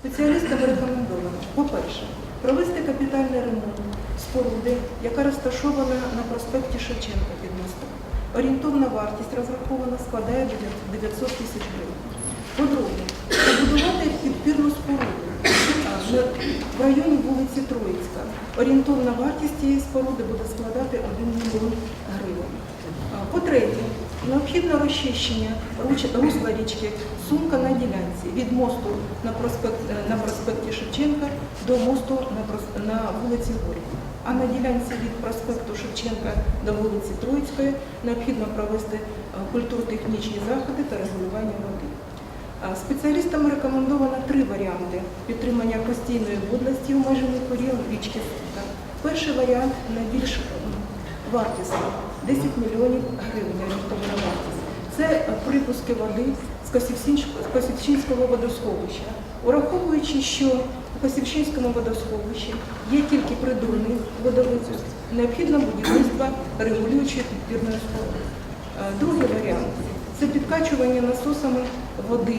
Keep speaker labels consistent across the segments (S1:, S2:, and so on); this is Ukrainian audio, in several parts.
S1: Спеціалістам рекомендовано, по-перше, провести капітальний ремонт споруди, яка розташована на проспекті Шевченка під мостом. Орієнтовна вартість розрахована складає 900 тисяч гривень. По-друге, побудувати підпірну споруду в районі вулиці Троїцька. Орієнтовна вартість цієї споруди буде складати 1 мільйон гривень. По-третє, необхідне розчищення русла річки Сумка на ділянці від мосту на, проспект, е, на проспекті Шевченка до мосту на, на вулиці Горького. А на ділянці від проспекту Шевченка до вулиці Троїцької необхідно провести е, культуртехнічні заходи та регулювання води. А Спеціалістам рекомендовано три варіанти підтримання постійної водності у межами коріл річки Сумка. Перший варіант найбільш вартісний 10 мільйонів гривень орієнтовна вартість. Це е, припуски води з Косівщинського водосховища. Ураховуючи, що у Косівщинському водосховищі є тільки придурний водовид, необхідно будівництво регулюючої підпірної споруди. Е, Другий варіант це підкачування насосами води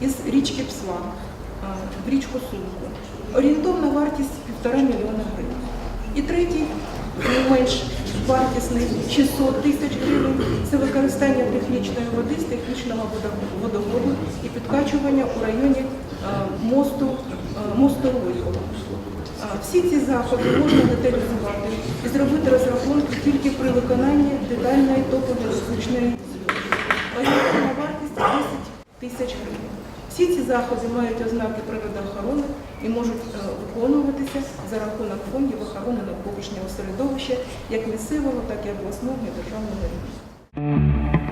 S1: із річки Псла в річку Сумку. Орієнтовна вартість півтора мільйона гривень. І третій, не менш вартісний 600 тисяч гривень це використання технічної води з технічного водо- водогону і підкачування у районі мосту, мосту. Всі ці заходи можна деталізувати і зробити розрахунки тільки при виконанні детальної топогеологічної Орієнтовна вартість 10 тисяч гривень. Всі ці заходи мають ознаки природоохорони і можуть е, виконуватися за рахунок фондів охорони навколишнього середовища як місцевого, так і обласного і державного рівня.